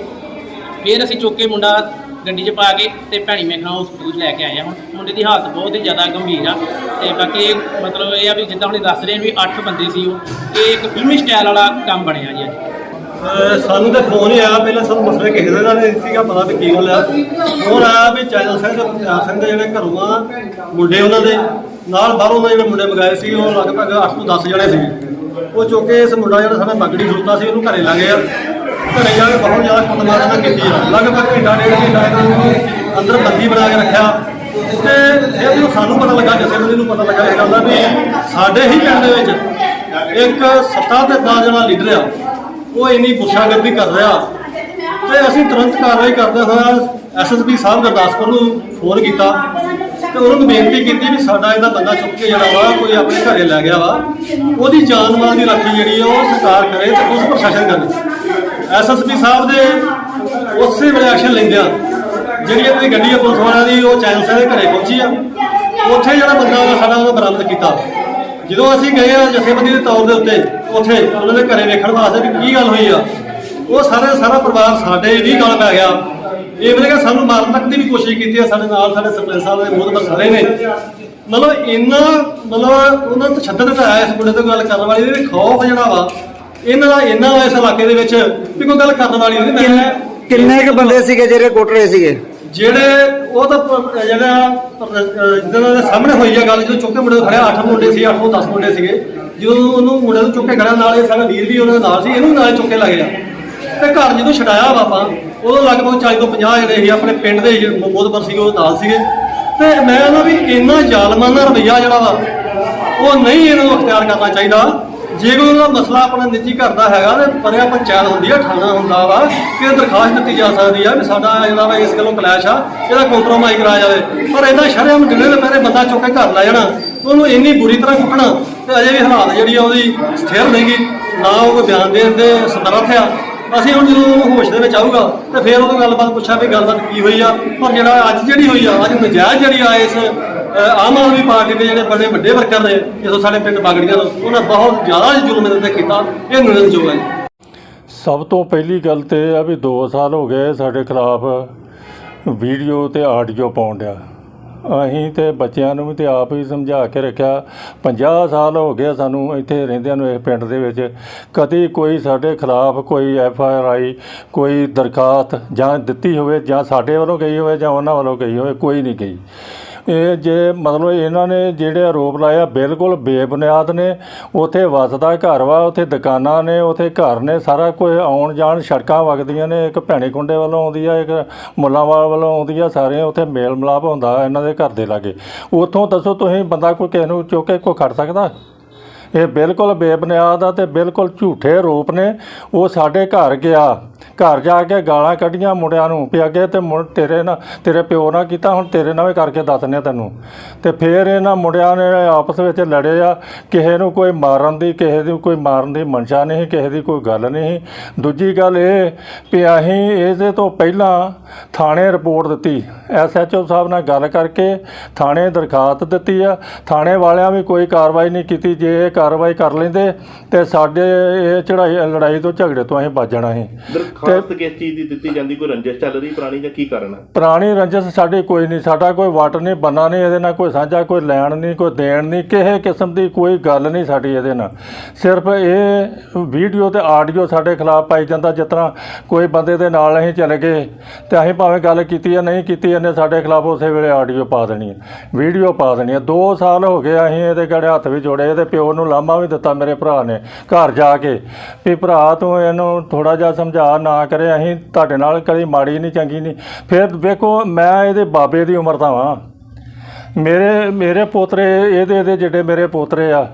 ਫਿਰ ਅਸੀਂ ਚੁੱਕ ਕੇ ਮੁੰਡਾ ਗੱਡੀ 'ਚ ਪਾ ਕੇ ਤੇ ਭੈਣੀ ਮੇਖਾਂ ਹਸਪੀਟਲ ਲੈ ਕੇ ਆਇਆ ਹੁਣ। ਮੁੰਡੇ ਦੀ ਹਾਲਤ ਬਹੁਤ ਹੀ ਜ਼ਿਆਦਾ ਗੰਭੀਰ ਆ। ਤੇ ਬਾਕੀ ਇਹ ਮਤਲਬ ਇਹ ਆ ਵੀ ਜਿੱਦਾਂ ਹੁਣ ਇਹ ਦੱਸ ਰਹੇ ਵੀ 8 ਬੰਦੇ ਸੀ ਉਹ। ਇਹ ਇੱਕ ਫਿਲਮੀ ਸਟਾਈਲ ਵਾਲਾ ਕੰਮ ਬਣਿਆ ਜੀ ਅੱਜ। ਅਹ ਸਾਨੂੰ ਤਾਂ ਫੋਨ ਹੀ ਆਇਆ, ਪਹਿਲਾਂ ਸਾਨੂੰ ਮਸਲੇ ਕਿਸੇ ਦਾ ਨਹੀਂ ਸੀਗਾ, ਪਤਾ ਵੀ ਕੀ ਗੱਲ ਆ। ਫੋਨ ਆਇਆ ਵੀ ਚੈਨਲ ਸਿੰਘ ਤੇ ਪੰਜਾਬ ਸਿੰਘ ਦੇ ਜਿਹੜੇ ਘਰੋਂ ਆ, ਮੁੰਡੇ ਉਹਨਾਂ ਦੇ। ਨਾਲ ਬਾਹਰੋਂ ਦੇ ਜਿਹੜੇ ਮੁੰਡੇ ਮੰਗਾਏ ਸੀ, ਉਹ ਲਗਭਗ 8 ਤੋਂ 10 ਜਣੇ ਸੀ। ਉਹ ਚੁੱਕੇ ਇਸ ਮੁੰਡਾ ਜਿਹੜਾ ਸਾਡਾ ਬਗੜੀ ਖਲੋਤਾ ਸੀ, ਉਹਨੂੰ ਘਰੇ ਲੱਗੇ ਆ। ਘਰੇ ਜਾ ਕੇ ਬਹੁਤ ਜ਼ਿਆਦਾ ਕੁੱਟਮਾਰ ਉਹਨਾਂ ਕੀਤੀ ਆ ਲਗਭਗ ਘੰਟਾ, ਡੇਢ ਘੰਟਾ ਇਹਨਾਂ ਨੂੰ ਅੰਦਰ ਬੰਦੀ ਬਣਾ ਕੇ ਰੱਖਿਆ। ਤੇ ਇਹ ਜਦੋਂ ਸਾਨੂੰ ਪਤਾ ਲੱਗਾ ਜਥੇਬੰਦੀ ਨੂੰ ਪਤਾ ਲੱਗਾ ਇਹ ਗੱਲ ਦਾ ਵੀ ਸਾਡੇ ਹੀ ਪਿੰਡ ਦੇ ਵਿੱਚ ਇੱਕ ਸੱਤਾ ਤੇ 10 ਜਣਾ ਲੀਡਰ ਆ, ਉਹ ਇੰਨੀ ਗੁੱਸਾਗਰਦੀ ਕਰ ਰਿਹਾ। ਤੇ ਅਸੀਂ ਤੁਰੰਤ ਕਾਰਵਾਈ ਕਰਦੇ ਹੋਇਆ ਐਸਐਸਪੀ ਸਾਹਿਬ ਗੁਰਦਾਸਪੁਰ ਨੂੰ ਫੋਨ ਕੀਤਾ। ਤੇ ਉਹਨਾਂ ਨੂੰ ਬੇਨਤੀ ਕੀਤੀ ਵੀ ਸਾਡਾ ਇਹਦਾ ਬੰਦਾ ਚੁੱਕ ਕੇ ਜਿਹੜਾ ਵਾ, ਕੋਈ ਆਪਣੇ ਘਰੇ ਲੈ ਗਿਆ ਵਾ। ਉਹਦੀ ਜਾਨ ਮਾਲ ਦੀ ਰਾਖੀ ਜਿਹੜੀ ਆ, ਉਹ ਸਰਕਾਰ ਕਰੇ ਤੇ ਉਸ ਪ੍ਰਸ਼ਾਸਨ ਕਰੇ ਐਸਐਸਪੀ ਸਾਹਿਬ ਦੇ ਉਸੇ ਵੇਲੇ ਐਕਸ਼ਨ ਲੈਂਦੇ ਆ। ਜਿਹੜੀ ਇਹਦੀ ਗੱਡੀ ਹੈ ਪੁਲਿਸ ਵਾਲਿਆਂ ਦੀ, ਉਹ ਚੈਨਲ ਸਾਹਿਬ ਦੇ ਘਰੇ ਪਹੁੰਚੀ ਆ। ਉੱਥੇ ਜਿਹੜਾ ਬੰਦਾ ਉਹਦਾ ਸਾਡਾ ਉਹਨੂੰ ਬਰਾਮਦ ਕੀਤਾ। ਜਦੋਂ ਅਸੀਂ ਗਏ ਆ ਜਥੇਬੰਦੀ ਦੇ ਤੌਰ ਦੇ ਉੱਤੇ, ਉੱਥੇ ਉਹਨਾਂ ਦੇ ਘਰੇ ਵੇਖਣ ਵਾਸਤੇ ਵੀ ਕੀ ਗੱਲ ਹੋਈ ਆ। ਉਹ ਸਾਰੇ ਸਾਰਾ ਪਰਿਵਾਰ ਸਾਡੇ ਵੀ ਗੱਲ ਪੈ ਗਿਆ। ਇਹ ਵੇਲੇ ਕਿ ਸਾਨੂੰ ਮਾਰਨ ਤੱਕ ਦੀ ਵੀ ਕੋਸ਼ਿਸ਼ ਕੀਤੀ ਆ, ਸਾਡੇ ਨਾਲ ਸਾਡੇ ਸਰਪੰਚ ਸਾਹਿਬ ਦੇ ਮੋਹਤਬਰ ਸਾਰੇ ਨੇ। ਮਤਲਬ ਇੰਨਾ, ਮਤਲਬ ਉਹਨਾਂ ਨੂੰ ਤਸ਼ੱਦਦ ਤਾਂ ਇਸ ਮੁੰਡੇ ਤੋਂ ਗੱਲ ਕਰਨ ਵਾਲੀ ਦੇ ਖੌਫ ਜਿਹੜਾ ਵਾ, ਇਹਨਾਂ ਦਾ ਇੰਨਾ ਵਾ ਇਸ ਇਲਾਕੇ ਦੇ ਵਿੱਚ। ਵੀ ਕੋਈ ਗੱਲ ਕਰਨ ਵਾਲੀ ਨਹੀਂ ਮੈਂ ਕਿੰਨੇ ਕੁ ਬੰਦੇ ਸੀਗੇ ਜਿਹੜੇ ਕੁੱਟ ਰਹੇ ਸੀਗੇ? ਜਿਹੜੇ ਉਹ ਤਾਂ ਪ- ਜਿਹੜਾ ਜਿਹਨਾਂ ਦੇ ਸਾਹਮਣੇ ਹੋਈ ਆ ਗੱਲ ਜਦੋਂ ਚੁੱਕ ਮੁੰਡੇ ਨੂੰ ਖੜਿਆ 8 ਮੁੰਡੇ ਸੀ 8 ਤੋਂ 10 ਮੁੰਡੇ ਸੀਗੇ। ਜਦੋਂ ਉਹਨੂੰ ਮੁੰਡੇ ਨੂੰ ਚੁੱਕ ਖੜਿਆ ਨਾਲ ਇਹ ਸਾਡਾ ਵੀਰ ਵੀ ਉਹਨਾਂ ਦੇ ਨਾਲ ਸੀ ਇਹਨੂੰ ਨਾਲ ਚੁੱਕ ਲੱਗ ਗਿਆ। ਤੇ ਘਰ ਜਦੋਂ ਛਡਾਇਆ ਵਾ ਆਪਾਂ ਉਦੋਂ ਲਗਭਗ 40 ਤੋਂ 50 ਜਿਹੜੇ ਸੀ ਆਪਣੇ ਪਿੰਡ ਦੇ ਜਿਹੜੇ ਮੋਦਬਰ ਸੀਗੇ ਉਹ ਨਾਲ ਸੀਗੇ। ਤੇ ਮੈਂ ਉਹਨਾਂ ਵੀ ਇੰਨਾ ਜ਼ਾਲਮਾਨਾ ਰਵਈਆ ਜਿਹੜਾ ਵਾ ਉਹ ਨਹੀਂ ਇਹਨਾਂ ਨੂੰ ਅਖਤਿਆਰ ਕਰਨਾ ਚਾਹੀਦਾ। ਜੇ ਕੋਈ ਉਹਨਾਂ ਦਾ ਮਸਲਾ ਆਪਣਾ ਨਿੱਜੀ ਘਰ ਦਾ ਹੈਗਾ ਤੇ ਪਰਿਆ ਪੰਚਾਇਤ ਹੁੰਦੀ ਆ, ਥਾਣਾ ਹੁੰਦਾ ਵਾ, ਕਿ ਦਰਖਾਸਤ ਦਿੱਤੀ ਜਾ ਸਕਦੀ ਆ ਵੀ ਸਾਡਾ ਜਿਹੜਾ ਵਾ ਇਸ ਗੱਲੋਂ ਕਲੈਸ਼ ਆ, ਇਹਦਾ ਕੰਪਰੋਮਾਈਜ਼ ਕਰਾਇਆ ਜਾਵੇ। ਪਰ ਇਹਦਾ ਸ਼ਰਮ ਦਿਨੇ ਦੇ ਪਹਿਰੇ ਬੰਦਾ ਚੁੱਕ ਕੇ ਘਰ ਲੈ ਜਾਣਾ, ਉਹਨੂੰ ਇੰਨੀ ਬੁਰੀ ਤਰ੍ਹਾਂ ਕੁੱਟਣਾ, ਤੇ ਅਜੇ ਵੀ ਹਾਲਾਤ ਜਿਹੜੀ ਆ ਉਹਦੀ ਸਥਿਰ ਨਹੀਂਗੀ ਨਾ ਉਹ ਕੋਈ ਬਿਆਨ ਦੇਣ ਦੇ ਸਮਰੱਥ ਆ। ਅਸੀਂ ਹੁਣ ਜਦੋਂ ਉਹ ਹੋਸ਼ ਦੇ ਵਿੱਚ ਆਊਗਾ, ਤੇ ਫਿਰ ਉਹਨੂੰ ਗੱਲਬਾਤ ਪੁੱਛਾਂ ਵੀ ਗੱਲਬਾਤ ਕੀ ਹੋਈ ਆ, ਪਰ ਜਿਹੜਾ ਅੱਜ ਜਿਹੜੀ ਹੋਈ ਆ, ਅੱਜ ਨਜਾਇਜ਼ ਜਿਹੜੀ ਆ ਇਸ ਆਮ ਆਦਮੀ ਪਾਰਟੀ ਦੇ ਜਿਹੜੇ ਬੜੇ ਵੱਡੇ ਵਰਕਰ ਨੇ ਜਦੋਂ ਸਾਡੇ ਪਿੰਡ ਬਾਗੜੀਆਂ ਤੋਂ, ਉਹਨਾਂ ਬਹੁਤ ਜ਼ਿਆਦਾ ਜ਼ੁਲਮ ਇਹਦੇ ਤੇ ਕੀਤਾ, ਇਹ ਨਿੰਦਣਯੋਗ ਹੈ। ਸਭ ਤੋਂ ਪਹਿਲੀ ਗੱਲ ਤੇ ਇਹ ਆ ਵੀ 2 ਸਾਲ ਹੋ ਗਏ ਸਾਡੇ ਖਿਲਾਫ ਵੀਡੀਓ ਤੇ ਆਡੀਓ ਪਾਉਣ ਡਿਆ। ਅਸੀਂ ਤੇ ਬੱਚਿਆਂ ਨੂੰ ਵੀ ਤੇ ਆਪ ਹੀ ਸਮਝਾ ਕੇ ਰੱਖਿਆ 50 ਸਾਲ ਹੋ ਗਏ ਸਾਨੂੰ ਇੱਥੇ ਰਹਿੰਦਿਆਂ ਨੂੰ ਇਸ ਪਿੰਡ ਦੇ ਵਿੱਚ। ਕਦੀ ਕੋਈ ਸਾਡੇ ਖਿਲਾਫ ਕੋਈ ਐਫ ਆਈ ਆਰ ਆਈ, ਕੋਈ ਦਰਖਾਸਤ ਜਾਂ ਦਿੱਤੀ ਹੋਵੇ ਜਾਂ ਸਾਡੇ ਵੱਲੋਂ ਗਈ ਹੋਵੇ ਜਾਂ ਉਹਨਾਂ ਵੱਲੋਂ ਗਈ ਹੋਵੇ, ਕੋਈ ਨਹੀਂ ਗਈ ਇਹ ਜੇ ਮਤਲਬ ਇਹਨਾਂ ਨੇ ਜਿਹੜੇ ਆਰੋਪ ਲਾਇਆ ਬਿਲਕੁਲ ਬੇਬੁਨਿਆਦ ਨੇ। ਉਥੇ ਵਸਦਾ ਘਰ ਵਾ, ਉਥੇ ਦੁਕਾਨਾਂ ਨੇ, ਉਥੇ ਘਰ ਨੇ, ਸਾਰਾ ਕੁਝ ਆਉਣ ਜਾਣ ਸੜਕਾਂ ਵਗਦੀਆਂ ਨੇ। ਇੱਕ ਭੈਣੇ ਕੁੰਡੇ ਵੱਲੋਂ ਆਉਂਦੀ ਆ, ਇੱਕ ਮੁੱਲਾਂਵਾਲ ਵੱਲੋਂ ਆਉਂਦੀ ਆ ਸਾਰੇ, ਉਥੇ ਮੇਲ ਮਿਲਾਪ ਹੁੰਦਾ ਇਹਨਾਂ ਦੇ ਘਰ ਦੇ ਲਾਗੇ। ਉਥੋਂ ਦੱਸੋ ਤੁਸੀਂ ਬੰਦਾ ਕੋਈ ਕਿਸੇ ਨੂੰ ਚੁੱਕ ਕੇ ਕੋਈ ਖੜ ਸਕਦਾ? ਇਹ ਬਿਲਕੁਲ ਬੇਬੁਨਿਆਦ ਆ ਤੇ ਬਿਲਕੁਲ ਝੂਠੇ ਰੂਪ ਨੇ। ਉਹ ਸਾਡੇ ਘਰ ਗਿਆ। ਘਰ ਜਾ ਕੇ ਗਾਲਾਂ ਕੱਢੀਆਂ ਮੁੰਡਿਆਂ ਨੂੰ ਵੀ ਅੱਗੇ ਤੇ ਮੁੰ ਤੇਰੇ ਨਾਲ ਤੇਰੇ ਪਿਓ ਨਾਲ ਕੀਤਾ ਹੁਣ ਤੇਰੇ ਨਾਲ ਵੀ ਕਰਕੇ ਦੱਸਨੇ ਤੈਨੂੰ। ਤੇ ਫਿਰ ਇਹਨਾਂ ਮੁੰਡਿਆਂ ਨੇ ਆਪਸ ਵਿੱਚ ਲੜੇ ਆ ਕਿਸੇ ਨੂੰ ਕੋਈ ਮਾਰਨ ਦੀ ਕਿਸੇ ਦੀ ਕੋਈ ਮਾਰਨ ਦੀ ਮਨਸ਼ਾ ਨਹੀਂ ਕਿਸੇ ਦੀ ਕੋਈ ਗੱਲ ਨਹੀਂ। ਦੂਜੀ ਗੱਲ ਇਹ ਵੀ ਅਸੀਂ ਇਹਦੇ ਤੋਂ ਪਹਿਲਾਂ ਥਾਣੇ ਰਿਪੋਰਟ ਦਿੱਤੀ। ਐਸਐਚਓ ਸਾਹਿਬ ਨਾਲ ਗੱਲ ਕਰਕੇ ਥਾਣੇ ਦਰਖਾਸਤ ਦਿੱਤੀ ਆ। ਥਾਣੇ ਵਾਲਿਆਂ ਵੀ ਕੋਈ ਕਾਰਵਾਈ ਨਹੀਂ ਕੀਤੀ ਜੇ ਇਹ ਕਾਰਵਾਈ ਕਰ ਲੈਂਦੇ ਤੇ ਸਾਡੇ ਇਹ ਚੜਾਈ ਲੜਾਈ ਤੋਂ ਝਗੜੇ ਤੋਂ ਅਸੀਂ ਬਚ ਜਾਣਾ ਸੀ। ਦਰਖਾਸਤ ਕਿਸ ਚੀਜ਼ ਦੀ ਦਿੱਤੀ ਜਾਂਦੀ? ਕੋਈ ਰੰਜਿਸ਼ ਚੱਲ ਰਹੀ ਪੁਰਾਣੀ ਜਾਂ ਕੀ ਕਾਰਨ ਹੈ ਪੁਰਾਣੀ ਰੰਜਸ ਸਾਡੀ ਕੋਈ ਨਹੀਂ, ਸਾਡਾ ਕੋਈ ਵਟ ਨਹੀਂ, ਬੰਨਾ ਨਹੀਂ, ਇਹਦੇ ਨਾਲ ਕੋਈ ਸਾਂਝਾ, ਕੋਈ ਲੈਣ ਨਹੀਂ, ਕੋਈ ਦੇਣ ਨਹੀਂ, ਕਿਸੇ ਕਿਸਮ ਦੀ ਕੋਈ ਗੱਲ ਨਹੀਂ ਸਾਡੀ ਇਹਦੇ ਨਾਲ। ਸਿਰਫ ਇਹ ਵੀਡੀਓ ਤੇ ਆਡੀਓ ਸਾਡੇ ਖਿਲਾਫ ਪਾਈ ਜਾਂਦਾ, ਜਿਸ ਤਰ੍ਹਾਂ ਕੋਈ ਬੰਦੇ ਦੇ ਨਾਲ ਅਸੀਂ ਚਲੇ ਗਏ ਤੇ ਅਸੀਂ ਭਾਵੇਂ ਗੱਲ ਕੀਤੀ ਜਾਂ ਨਹੀਂ ਕੀਤੀ, ਇਹਨੇ ਸਾਡੇ ਖਿਲਾਫ ਉਸੇ ਵੇਲੇ ਆਡੀਓ ਪਾ ਦੇਣੀ ਹੈ, ਵੀਡੀਓ ਪਾ ਦੇਣੀ ਹੈ। 2 ਸਾਲ ਹੋ ਗਏ ਅਸੀਂ ਇਹਦੇ ਗੜੇ ਹੱਥ ਵੀ ਜੋੜੇ, ਇਹਦੇ ਪਿਓ ਨੂੰ ਲਾਮਾ ਵੀ ਦਿੱਤਾ ਮੇਰੇ ਭਰਾ ਨੇ ਘਰ ਜਾ ਕੇ, ਵੀ ਭਰਾ ਤੂੰ ਇਹਨੂੰ ਥੋੜਾ ਜਿਹਾ ਸਮਝਾ, ਨਾ ਕਰੇ, ਅਸੀਂ ਤੁਹਾਡੇ ਨਾਲ ਕਦੀ ਮਾੜੀ ਨਹੀਂ, ਚੰਗੀ ਨਹੀਂ। ਫਿਰ ਵੇਖੋ, ਮੈਂ ਇਹਦੇ ਬਾਬੇ ਦੀ ਉਮਰ ਦਾ ਵਾਂ। ਮੇਰੇ ਮੇਰੇ ਪੋਤਰੇ, ਇਹਦੇ ਇਹਦੇ ਜਿਹੜੇ ਮੇਰੇ ਪੋਤਰੇ ਆ,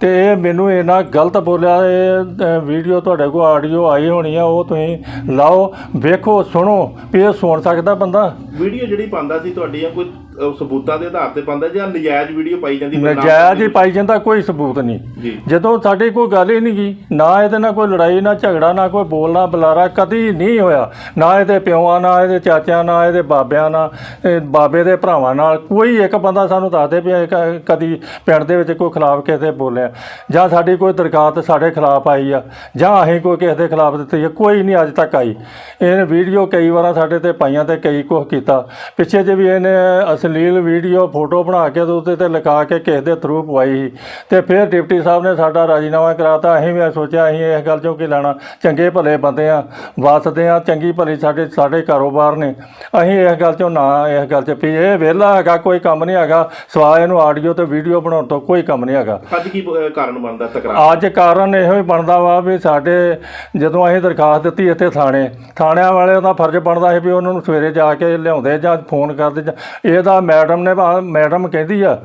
ਤੇ ਇਹ ਮੈਨੂੰ ਇਹਨਾਂ ਗਲਤ ਬੋਲਿਆ, ਇਹ ਵੀਡੀਓ ਤੁਹਾਡੇ ਕੋਲ ਆਡੀਓ ਆਈ ਹੋਣੀ ਆ, ਉਹ ਤੁਸੀਂ ਲਾਓ। ਵੇਖੋ, ਸੁਣੋ ਵੀ ਇਹ ਸੁਣ ਸਕਦਾ ਬੰਦਾ। ਵੀਡੀਓ ਜਿਹੜੀ ਪਾਉਂਦਾ ਸੀ ਤੁਹਾਡੀਆਂ ਕੋਈ ਅਹ, ਸਬੂਤਾਂ ਦੇ ਆਧਾਰ ਤੇ ਪਾਉਂਦਾ ਜਾਂ ਨਜਾਇਜ਼ ਵੀਡੀਓ ਪਾਈ ਜਾਂਦੀ ਬਦਨਾਮ ਨਜਾਇਜ਼ ਹੀ ਪਾਈ ਜਾਂਦਾ ਕੋਈ ਸਬੂਤ ਨਹੀਂ। ਜੀ। ਜਦੋਂ ਸਾਡੀ ਕੋਈ ਗੱਲ ਹੀ ਨਹੀਂ ਗਈ ਨਾ ਇਹਦੇ ਨਾਲ ਕੋਈ ਲੜਾਈ ਨਾ ਝਗੜਾ ਨਾ ਕੋਈ ਬੋਲਣਾ ਬੁਲਾਰਾ ਕਦੀ ਨਹੀਂ ਹੋਇਆ। ਨਾ ਇਹਦੇ ਪਿਓਾਂ ਨਾਲ ਇਹਦੇ ਚਾਚਿਆਂ ਨਾਲ ਇਹਦੇ ਬਾਬਿਆਂ ਨਾਲ ਇਹ ਬਾਬੇ ਦੇ ਭਰਾਵਾਂ ਨਾਲ ਕੋਈ ਇੱਕ ਬੰਦਾ ਸਾਨੂੰ ਦੱਸਦੇ ਵੀ ਇਹ ਕ- ਕਦੀ ਪਿੰਡ ਦੇ ਵਿੱਚ ਕੋਈ ਖਿਲਾਫ ਕਿਸੇ ਬੋਲਿਆ ਜਾਂ ਸਾਡੀ ਕੋਈ ਦਰਖਾਸਤ ਸਾਡੇ ਖਿਲਾਫ ਆਈ ਆ ਜਾਂ ਅਸੀਂ ਕੋਈ ਕਿਸੇ ਦੇ ਖਿਲਾਫ ਦਿੱਤੀ ਆ ਕੋਈ ਨਹੀਂ ਅੱਜ ਤੱਕ ਆਈ। ਇਹਨੇ ਵੀਡੀਓ ਕਈ ਵਾਰਾਂ ਸਾਡੇ ਤੇ ਪਾਈਆਂ ਤੇ ਕਈ ਕੁਛ ਕੀਤਾ। ਪਿੱਛੇ ਜੇ ਵੀ ਇਹਨੇ ਅਸ਼ਲੀਲ ਵੀਡੀਓ ਫੋਟੋ ਬਣਾ ਕੇ ਤੇ ਉਹਦੇ ਤੇ ਲਿਖਾ ਕੇ ਕਿਸੇ ਦੇ ਥਰੂ ਪਵਾਈ ਸੀ। ਤੇ ਫਿਰ ਡਿਪਟੀ ਸਾਹਿਬ ਨੇ ਸਾਡਾ ਰਾਜੀਨਾਮਾ ਕਰਾਤਾ। ਅਸੀਂ ਵੀ ਸੋਚਿਆ ਅਸੀਂ ਇਸ ਗੱਲ ਚੋਂ ਕੀ ਲੈਣਾ? ਚੰਗੇ ਭਲੇ ਬੰਦੇ ਆ ਵਸਦੇ ਆ ਚੰਗੀ ਭਲੀ ਸਾਡੇ ਸਾਡੇ ਕਾਰੋਬਾਰ ਨੇ। ਅਸੀਂ ਇਸ ਗੱਲ ਚੋਂ ਨਾ ਇਸ ਗੱਲ 'ਚ ਵੀ ਇਹ ਵਿਹਲਾ ਹੈਗਾ ਕੋਈ ਕੰਮ ਨਹੀਂ ਹੈਗਾ। ਸਵਾਏ ਇਹਨੂੰ ਆਡੀਓ ਤੇ ਵੀਡੀਓ ਬਣਾਉਣ ਤੋਂ ਕੋਈ ਕੰਮ ਨਹੀਂ ਹੈਗਾ। ਅੱਜ ਕੀ ਕਾਰਨ ਬਣਦਾ ਤਕਰਾਰ? ਅੱਜ ਕਾਰਨ ਇਹੋ ਹੀ ਬਣਦਾ ਵਾ ਵੀ ਸਾਡੇ ਜਦੋਂ ਅਸੀਂ ਦਰਖਾਸਤ ਦਿੱਤੀ ਇੱਥੇ ਥਾਣੇ ਥਾਣਿਆਂ ਵਾਲਿਆਂ ਦਾ ਫਰਜ਼ ਬਣਦਾ ਸੀ ਵੀ ਉਹਨਾਂ ਨੂੰ ਸਵੇਰੇ ਜਾ ਕੇ ਲਿਆਉਂਦੇ ਜਾਂ ਫੋਨ ਕਰਦੇ ਜਾਂ ਇਹਦਾ ਮੈਡਮ ਨੇ ਭਾ- ਮੈਡਮ ਕਹਿੰਦੀ ਆ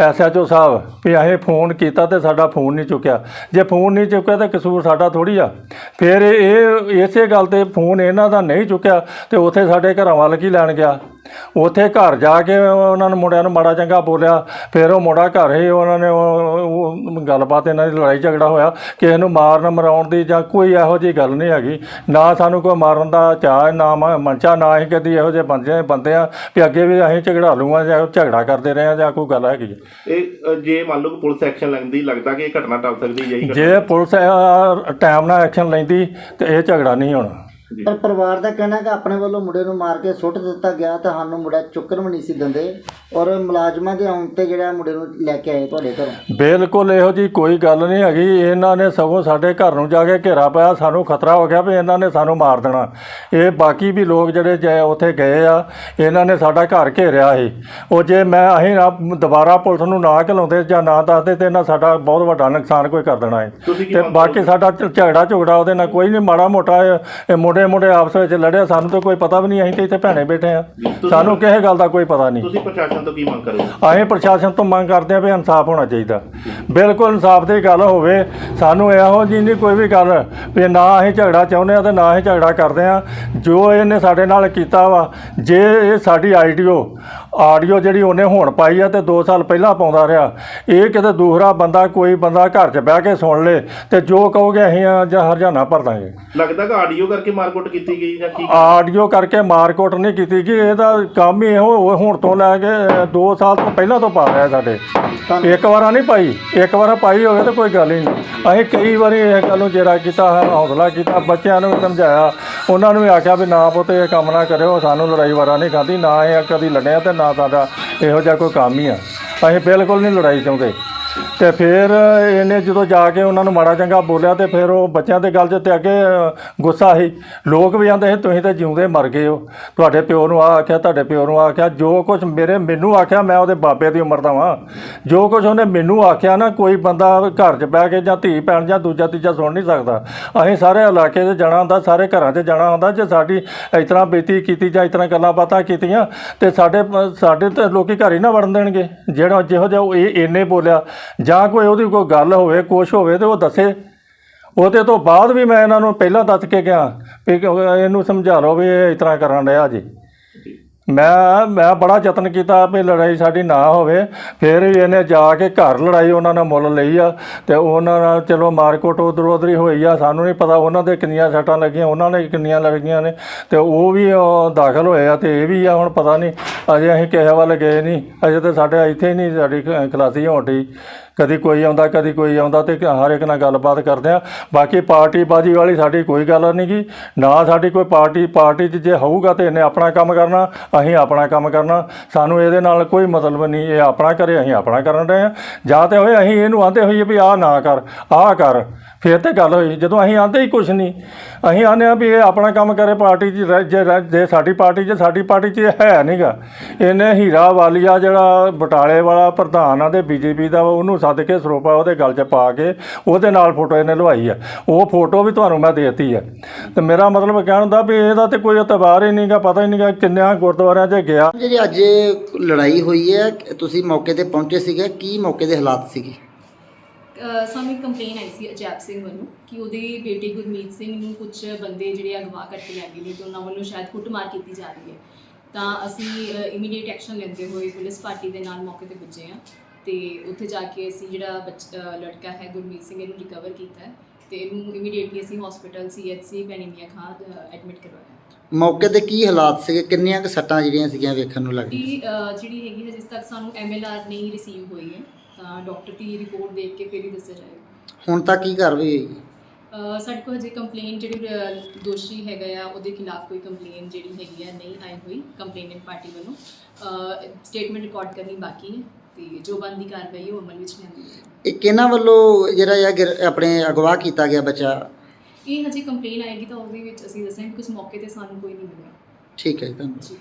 ਐਸਐਚਓ ਸਾਹਿਬ ਵੀ ਅਸੀਂ ਫੋਨ ਕੀਤਾ ਤੇ ਸਾਡਾ ਫੋਨ ਨਹੀਂ ਚੁੱਕਿਆ। ਜੇ ਫੋਨ ਨਹੀਂ ਚੁੱਕਿਆ ਤਾਂ ਕਸੂਰ ਸਾਡਾ ਥੋੜੀ ਆ। ਫਿਰ ਇਹ ਇਸੇ ਗੱਲ ਤੇ ਫੋਨ ਇਹਨਾਂ ਦਾ ਨਹੀਂ ਚੁੱਕਿਆ ਤੇ ਉੱਥੇ ਸਾਡੇ ਘਰਾਂ ਵੱਲ ਕੀ ਲੈਣ ਗਿਆ? ਉੱਥੇ ਘਰ ਜਾ ਕੇ ਉਹਨਾਂ ਨੂੰ ਮੁੰਡਿਆਂ ਨੂੰ ਮਾੜਾ ਚੰਗਾ ਬੋਲਿਆ ਫਿਰ ਉਹ ਮੁੰਡਾ ਘਰ ਹੀ ਉਹਨਾਂ ਨੇ ਉਹ- ਗੱਲਬਾਤ ਇਹਨਾਂ ਦੀ ਲੜਾਈ ਝਗੜਾ ਹੋਇਆ ਕਿਸੇ ਨੂੰ ਮਾਰਨ ਮਰਾਉਣ ਦੀ ਜਾਂ ਕੋਈ ਇਹੋ ਜਿਹੀ ਗੱਲ ਨਹੀਂ ਹੈਗੀ। ਨਾ ਸਾਨੂੰ ਕੋਈ ਮਾਰਨ ਦਾ ਚਾਹ ਨਾ ਮਨਚਾ ਨਾ ਹੀ ਕਦੀ ਇਹੋ ਜਿਹੇ ਬੰਦੇ ਬੰਦੇ ਆ ਵੀ ਅੱਗੇ ਵੀ ਅਸੀਂ ਝਗੜਾ ਲੂਆਂ ਜਾਂ ਝਗੜਾ ਕਰਦੇ ਰਹੇ ਆ ਜਾਂ ਕੋਈ ਗੱਲ ਹੈਗੀ। ਇਹ ਜੇ ਮੰਨ ਲਓ ਕਿ ਪੁਲਿਸ ਐਕਸ਼ਨ ਲੈਂਦੀ ਲੱਗਦਾ ਕਿ ਇਹ ਘਟਨਾ ਟਲ ਸਕਦੀ ਹੈ ਜੇ ਪੁਲਿਸ ਟਾਈਮ ਨਾਲ ਐਕਸ਼ਨ ਲੈਂਦੀ ਤੇ ਇਹ ਝਗੜਾ ਨਹੀਂ ਹੋਣਾ। ਪਰ ਪਰਿਵਾਰ ਦਾ ਕਹਿਣਾ ਕਿ ਆਪਣੇ ਵੱਲੋਂ ਮੁੰਡੇ ਨੂੰ ਮਾਰ ਕੇ ਸੁੱਟ ਦਿੱਤਾ ਗਿਆ ਤਾਂ ਸਾਨੂੰ ਮੁੰਡਾ ਚੁੱਕਣ ਵੀ ਨਹੀਂ ਸੀ ਦਿੰਦੇ। ਔਰ ਮੁਲਾਜ਼ਮਾਂ ਦੇ ਆਉਣ ਤੇ ਜਿਹੜਾ ਮੁੰਡੇ ਨੂੰ ਲੈ ਕੇ ਆਏ ਤੁਹਾਡੇ ਘਰੋਂ। ਬਿਲਕੁਲ ਇਹੋ ਜੀ ਕੋਈ ਗੱਲ ਨਹੀਂ ਹੈਗੀ। ਇਹਨਾਂ ਨੇ ਸਗੋਂ ਸਾਡੇ ਘਰ ਨੂੰ ਜਾ ਕੇ ਘੇਰਾ ਪਾਇਆ। ਸਾਨੂੰ ਖਤਰਾ ਹੋ ਗਿਆ ਵੀ ਇਹਨਾਂ ਨੇ ਸਾਨੂੰ ਮਾਰ ਦੇਣਾ। ਇਹ ਬਾਕੀ ਵੀ ਲੋਕ ਜਿਹੜੇ ਜੇ ਉੱਥੇ ਗਏ ਆ ਇਹਨਾਂ ਨੇ ਸਾਡਾ ਘਰ ਘੇਰਿਆ ਸੀ। ਉਹ ਜੇ ਮੈਂ ਅਸੀਂ ਨਾ ਦੁਬਾਰਾ ਪੁਲਿਸ ਨੂੰ ਨਾ ਘਲਾਉਂਦੇ ਜਾਂ ਨਾ ਦੱਸਦੇ ਤੇ ਇਹਨਾਂ ਸਾਡਾ ਬਹੁਤ ਵੱਡਾ ਨੁਕਸਾਨ ਕੋਈ ਕਰ ਦੇਣਾ ਹੈ। ਤੇ ਬਾਕੀ ਸਾਡਾ ਝਗੜਾ ਝੁਗੜਾ ਉਹਦੇ ਨਾਲ ਕੋਈ ਨਹੀਂ। ਮਾੜਾ ਮੋਟਾ ਇਹ- ਇਹ ਮੁੰਡੇ ਮੁੰਡੇ ਆਪਸ ਵਿੱਚ ਲੜਿਆ ਸਾਨੂੰ ਤਾਂ ਕੋਈ ਪਤਾ ਵੀ ਨਹੀਂ ਅਸੀਂ ਤੇ ਇੱਥੇ ਭੈਣੇ ਬੈਠੇ ਆ ਤੁਸੀਂ- ਸਾਨੂੰ ਕਿਸੇ ਗੱਲ ਦਾ ਕੋਈ ਪਤਾ ਨਹੀਂ। ਤੁਸੀਂ ਪ੍ਰਸ਼ਾਸਨ ਤੋਂ ਕੀ ਮੰਗ ਕਰੋਗੇ ਅਸੀਂ ਪ੍ਰਸ਼ਾਸਨ ਤੋਂ ਮੰਗ ਕਰਦੇ ਹਾਂ ਵੀ ਇਨਸਾਫ ਹੋਣਾ ਚਾਹੀਦਾ। ਬਿਲਕੁਲ ਇਨਸਾਫ ਦੀ ਗੱਲ ਹੋਵੇ ਸਾਨੂੰ ਇਹੋ ਜਿਹੀ ਨਹੀਂ ਕੋਈ ਵੀ ਗੱਲ ਵੀ ਨਾ ਅਸੀਂ ਝਗੜਾ ਚਾਹੁੰਦੇ ਆ ਤੇ ਨਾ ਅਸੀਂ ਝਗੜਾ ਕਰਦੇ ਆ ਜੋ ਇਹਨੇ ਸਾਡੇ ਨਾਲ ਕੀਤਾ ਵਾ ਜੇ ਇਹ ਸਾਡੀ ਆਈਡੀਓ ਆਡੀਓ ਜਿਹੜੀ ਉਹਨੇ ਹੁਣ ਪਾਈ ਆ ਤੇ 2 ਸਾਲ ਪਹਿਲਾਂ ਪਾਉਂਦਾ ਰਿਹਾ। ਇਹ ਕਿਤੇ ਦੂਸਰਾ ਬੰਦਾ ਕੋਈ ਬੰਦਾ ਘਰ 'ਚ ਬਹਿ ਕੇ ਸੁਣ ਲੇ ਤੇ ਜੋ ਕਹੋਗੇ ਅਸੀਂ ਆ ਜਾਂ ਹਰਜਾਨਾ ਭਰ ਦਾਂਗੇ। ਲੱਗਦਾ ਕਿ ਆਡੀਓ ਕਰਕੇ ਮਾਰਕੁੱਟ ਕੀਤੀ ਗਈ ਜਾਂ ਕੀ ਆਡੀਓ ਕਰਕੇ ਮਾਰਕੁੱਟ ਨਹੀਂ ਕੀਤੀ ਗਈ ਇਹਦਾ ਕੰਮ ਹੀ ਇਹੋ ਹੁਣ ਤੋਂ ਲੈ ਕੇ 2 ਸਾਲ ਤੋਂ ਪਹਿਲਾਂ ਤੋਂ ਪਾ ਰਿਹਾ ਸਾਡੇ। ਇੱਕ ਵਾਰਾ ਨਹੀਂ ਪਾਈ ਇੱਕ ਵਾਰਾ ਪਾਈ ਹੋਵੇ ਤਾਂ ਕੋਈ ਗੱਲ ਹੀ ਨਹੀਂ। ਅਸੀਂ ਕਈ ਵਾਰੀ ਇਹ ਗੱਲ ਨੂੰ ਜੇਰਾ ਕੀਤਾ ਹੌਸਲਾ ਕੀਤਾ ਬੱਚਿਆਂ ਨੂੰ ਸਮਝਾਇਆ ਉਹਨਾਂ ਨੂੰ ਵੀ ਆਖਿਆ ਵੀ ਨਾ ਪੁੱਤ ਇਹ ਕੰਮ ਨਾ ਕਰਿਓ ਸਾਨੂੰ ਲੜਾਈ ਵਾਰਾ ਨਹੀਂ ਖਾਦੀ ਨਾ ਇਹ ਕਦੀ ਲੜਿਆ ਤੇ ਨਾ ਸਾਡਾ ਇਹੋ ਜਿਹਾ ਕੋਈ ਕੰਮ ਹੀ ਆ। ਅਸੀਂ ਬਿਲਕੁਲ ਨਹੀਂ ਲੜਾਈ ਚਾਹੁੰਦੇ। ਤੇ ਫਿਰ ਇਹਨੇ ਜਦੋਂ ਜਾ ਕੇ ਉਹਨਾਂ ਨੂੰ ਮਾੜਾ ਚੰਗਾ ਬੋਲਿਆ ਤੇ ਫਿਰ ਉਹ ਬੱਚਿਆਂ ਦੇ ਗੱਲ 'ਚ ਤੇ ਅੱਗੇ ਗੁੱਸਾ ਸੀ। ਲੋਕ ਵੀ ਆਂਦੇ ਸੀ, ਤੁਸੀਂ ਤਾਂ ਜਿਉਂਦੇ ਮਰ ਗਏ ਹੋ। ਤੁਹਾਡੇ ਪਿਓ ਨੂੰ ਆ ਆਖਿਆ, ਤੁਹਾਡੇ ਪਿਓ ਨੂੰ ਆ ਆਖਿਆ। ਜੋ ਕੁਝ ਮੇਰੇ, ਮੈਨੂੰ ਆਖਿਆ, ਮੈਂ ਉਹਦੇ ਬਾਬੇ ਦੀ ਉਮਰ ਦਾ ਵਾਂ। ਜੋ ਕੁਝ ਉਹਨੇ ਮੈਨੂੰ ਆਖਿਆ ਨਾ, ਕੋਈ ਬੰਦਾ ਘਰ 'ਚ ਬਹਿ ਕੇ ਜਾਂ ਧੀ, ਭੈਣ ਜਾਂ ਦੂਜਾ ਤੀਜਾ ਸੁਣ ਨਹੀਂ ਸਕਦਾ। ਅਸੀਂ ਸਾਰੇ ਇਲਾਕੇ 'ਚ ਜਾਣਾ ਹੁੰਦਾ, ਸਾਰੇ ਘਰਾਂ 'ਚ ਜਾਣਾ ਹੁੰਦਾ, ਜੇ ਸਾਡੀ ਇਸ ਤਰ੍ਹਾਂ ਬੇਤੀ ਕੀਤੀ ਜਾਂ ਇਸ ਤਰ੍ਹਾਂ ਗੱਲਾਂ ਬਾਤਾਂ ਕੀਤੀਆਂ ਤੇ ਸਾਡੇ ਸਾਡੇ ਤੇ ਲੋਕੀ ਘਰ ਹੀ ਨਾ ਵੜਨ ਦੇਣਗੇ। ਜਿਹੜਾ ਜਿਹੋ ਜਿਹਾ ਉਹ ਇਹ ਇੰਨੇ ਬੋਲਿਆ ਜਾਂ ਕੋਈ ਉਹਦੀ ਕੋਈ ਗੱਲ ਹੋਵੇ, ਕੁਛ ਹੋਵੇ ਤੇ ਉਹ ਦੱਸੇ। ਉਹਦੇ ਤੋਂ ਬਾਅਦ ਵੀ ਮੈਂ ਇਹਨਾਂ ਨੂੰ ਪਹਿਲਾਂ ਦੱਸ ਕੇ ਗਿਆ ਵੀ ਇਹਨੂੰ ਸਮਝਾ ਲਓ ਵੀ ਇਹ ਇਸ ਤਰ੍ਹਾਂ ਕਰਨ ਰਿਹਾ ਜੀ ਮੈਂ ਮੈਂ ਬੜਾ ਯਤਨ ਕੀਤਾ ਵੀ ਲੜਾਈ ਸਾਡੀ ਨਾ ਹੋਵੇ, ਫਿਰ ਵੀ ਇਹਨੇ ਜਾ ਕੇ ਘਰ ਲੜਾਈ ਉਹਨਾਂ ਨਾਲ ਮੁੱਲ ਲਈ ਆ ਤੇ ਉਹਨਾਂ ਨਾਲ ਚਲੋ ਮਾਰਕੋਟ ਉਧਰ ਉਧਰ ਹੀ ਹੋਈ ਆ, ਸਾਨੂੰ ਨਹੀਂ ਪਤਾ ਉਹਨਾਂ ਦੇ ਕਿੰਨੀਆਂ ਸੱਟਾਂ ਲੱਗੀਆਂ, ਉਹਨਾਂ ਨੇ ਕਿੰਨੀਆਂ ਲੱਗੀਆਂ ਨੇ ਤੇ ਉਹ ਵੀ ਦਾਖਲ ਹੋਏ ਆ ਤੇ ਇਹ ਵੀ ਆ, ਹੁਣ ਪਤਾ ਨਹੀਂ ਅਜੇ ਅਸੀਂ ਕਿਸੇ ਵੱਲ ਗਏ ਨਹੀਂ ਅਜੇ ਤਾਂ ਸਾਡੇ ਇੱਥੇ ਹੀ ਨਹੀਂ ਸਾਡੀ ਖ- ਖਲਾਸੀ ਹੋਣ ਡਈ। ਕਦੀ ਕੋਈ ਆਉਂਦਾ ਕਦੀ ਕੋਈ ਆਉਂਦਾ ਤੇ ਹਰ ਇੱਕ ਨਾਲ ਗੱਲਬਾਤ ਕਰਦੇ ਆ। ਬਾਕੀ ਪਾਰਟੀ ਬਾਜੀ ਵਾਲੀ ਸਾਡੀ ਕੋਈ ਗੱਲ ਨਹੀਂ ਗੀ। ਨਾ ਸਾਡੀ ਕੋਈ ਪਾਰਟੀ ਪਾਰਟੀ 'ਚ ਜੇ ਹੋਊਗਾ ਤੇ ਇਹਨੇ ਆਪਣਾ ਕੰਮ ਕਰਨਾ ਅਸੀਂ ਆਪਣਾ ਕੰਮ ਕਰਨਾ। ਸਾਨੂੰ ਇਹਦੇ ਨਾਲ ਕੋਈ ਮਤਲਬ ਨਹੀਂ ਇਹ ਆਪਣਾ ਕਰੇ ਅਸੀਂ ਆਪਣਾ ਕਰਨ ਰਹੇ ਆ। ਜਾਂ ਤੇ ਹੋਏ ਅਸੀਂ ਇਹਨੂੰ ਆਂਦੇ ਹੋਈਏ ਵੀ ਆਹ ਨਾ ਕਰ ਆਹ ਕਰ। ਫਿਰ ਤੇ ਗੱਲ ਹੋਈ ਜਦੋਂ ਅਸੀਂ ਆਂਦੇ ਹੀ ਕੁਛ ਨਹੀਂ। ਅਸੀਂ ਆਂਦੇ ਆ ਵੀ ਇਹ ਆਪਣਾ ਕੰਮ ਕਰੇ ਪਾਰਟੀ 'ਚ ਰਹਿ- ਜੇ ਰਹਿ- ਜੇ ਸਾਡੀ ਪਾਰਟੀ 'ਚ ਸਾਡੀ ਪਾਰਟੀ 'ਚ ਇਹ ਹੈ ਨਹੀਂਗਾ ਇਹਨੇ ਹੀਰਾ ਵਾਲੀਆ ਜਿਹੜਾ ਬਟਾਲੇ ਵਾਲਾ ਪ੍ਰਧਾਨ ਆ ਤੇ ਬੀਜੇਪੀ ਦਾ ਵਾ, ਉਹਨੂੰ ਸੱਦ ਕੇ ਸਰੋਪਾ ਉਹਦੇ ਗਲ 'ਚ ਪਾ ਕੇ ਉਹਦੇ ਨਾਲ ਫੋਟੋ ਇਹਨੇ ਲਵਾਈ ਆ। ਉਹ ਫੋਟੋ ਵੀ ਤੁਹਾਨੂੰ ਮੈਂ ਦੇਤੀ ਆ। ਤੇ ਮੇਰਾ ਮਤਲਬ ਕਹਿਣ ਦਾ ਵੀ ਇਹਦਾ ਤੇ ਕੋਈ ਇਤਬਾਰ ਹੀ ਨਹੀਂਗਾ ਪਤਾ ਹੀ ਨਹੀਂਗਾ ਕਿੰਨਿਆਂ ਗੁਰਦੁਆਰਿਆਂ 'ਚ ਗਿਆ। ਜਿਹੜੀ ਅੱਜ ਲੜਾਈ ਹੋਈ ਹੈ ਤੁਸੀਂ ਮੌਕੇ ਤੇ ਪਹੁੰਚੇ ਸੀਗੇ ਕੀ ਮੌਕੇ ਦੇ ਹਾਲਾਤ ਸੀਗੇ? ਸਾਨੂੰ ਇੱਕ ਕੰਪਲੇਨ ਆਈ ਸੀ ਅਜੈਬ ਸਿੰਘ ਵੱਲੋਂ ਕਿ ਉਹਦੀ ਬੇਟੀ ਗੁਰਮੀਤ ਸਿੰਘ ਨੂੰ ਕੁਝ ਬੰਦੇ ਜਿਹੜੇ ਅਗਵਾ ਕਰਕੇ ਲੈ ਗਏ ਨੇ ਤੇ ਉਹਨਾਂ ਵੱਲੋਂ ਸ਼ਾਇਦ ਕੁੱਟਮਾਰ ਕੀਤੀ ਜਾ ਰਹੀ ਹੈ। ਤਾਂ ਅਸੀਂ ਇਮੀਡੀਏਟ ਐਕਸ਼ਨ ਲੈਂਦੇ ਹੋਏ ਪੁਲਿਸ ਪਾਰਟੀ ਦੇ ਨਾਲ ਮੌਕੇ ਤੇ ਪੁੱਜੇ ਹਾਂ। ਤੇ ਉੱਥੇ ਜਾ ਕੇ ਅਸੀਂ ਜਿਹੜਾ ਬੱਚ- ਲੜਕਾ ਹੈ ਗੁਰਮੀਤ ਸਿੰਘ ਇਹਨੂੰ ਰਿਕਵਰ ਕੀਤਾ ਹੈ ਤੇ ਇਹਨੂੰ ਇਮੀਡੀਏਟਲੀ ਅਸੀਂ ਹਸਪੀਟਲ ਸੀਐਚਸੀ ਪੈਨੀਮੀਆ ਖਾਂ ਐਡਮਿਟ ਕਰਵਾਇਆ। ਮੌਕੇ ਤੇ ਕੀ ਹਾਲਾਤ ਸੀਗੇ? ਕਿੰਨੀਆਂ ਕੁ ਸੱਟਾਂ ਜਿਹੜੀਆਂ ਸੀਗੀਆਂ ਵੇਖਣ ਨੂੰ ਲੱਗਦੀਆਂ ਦੀ ਜਿਹੜੀ ਹੈਗੀ ਹੈ ਜਿਸ ਤੱਕ ਸਾਨੂੰ ਐਮਐਲਆਰ ਨਹੀਂ ਰਿਸੀਵ ਹੋਈ ਹੈ ਤਾਂ ਡਾਕਟਰ ਦੀ ਰਿਪੋਰਟ ਦੇਖ ਕੇ ਫਿਰ ਹੀ ਦੱਸਿਆ ਜਾਏਗਾ। ਹੁਣ ਤੱਕ ਕੀ ਕਾਰਵਾਈ ਹੋਈ ਅਹ ਸਾਡੇ ਕੋਲ ਹਜੇ ਕੰਪਲੇਨ ਜਿਹੜੀ ਦੋਸ਼ੀ ਹੈਗਾ ਆ ਉਹਦੇ ਖਿਲਾਫ ਕੋਈ ਕੰਪਲੇਨ ਜਿਹੜੀ ਹੈਗੀ ਆ ਨਹੀਂ ਆਈ ਹੋਈ ਕੰਪਲੇਨੈਂਟ ਪਾਰਟੀ ਵੱਲੋਂ। ਸਟੇਟਮੈਂਟ ਰਿਕਾਰਡ ਕਰਨੀ ਬਾਕੀ ਹੈ। ਤੇ ਜੋ ਬੰਦੀ ਕਾਰਵਾਈ ਹੈ ਉਹ ਅਮਲ ਵਿੱਚ ਲਿਆਂਦੀ ਜਾਏਗੀ। ਇਹ ਕਿਹਨਾਂ ਵੱਲੋਂ ਜਿਹੜਾ ਇਹ ਗਿਰ- ਆਪਣੇ ਅਗਵਾ ਕੀਤਾ ਗਿਆ ਬੱਚਾ? ਇਹ ਹਜੇ ਕੰਪਲੇਨ ਆਏਗੀ ਤਾਂ ਉਹਦੇ ਵਿੱਚ ਅਸੀਂ ਦੱਸਾਂਗੇ ਕਿ ਉਸ ਮੌਕੇ ਤੇ ਸਾਨੂੰ ਕੋਈ ਨਹੀਂ ਮਿਲਿਆ। ਠੀਕ ਹੈ ਜੀ ਧੰਨਵਾਦ। ਜੀ।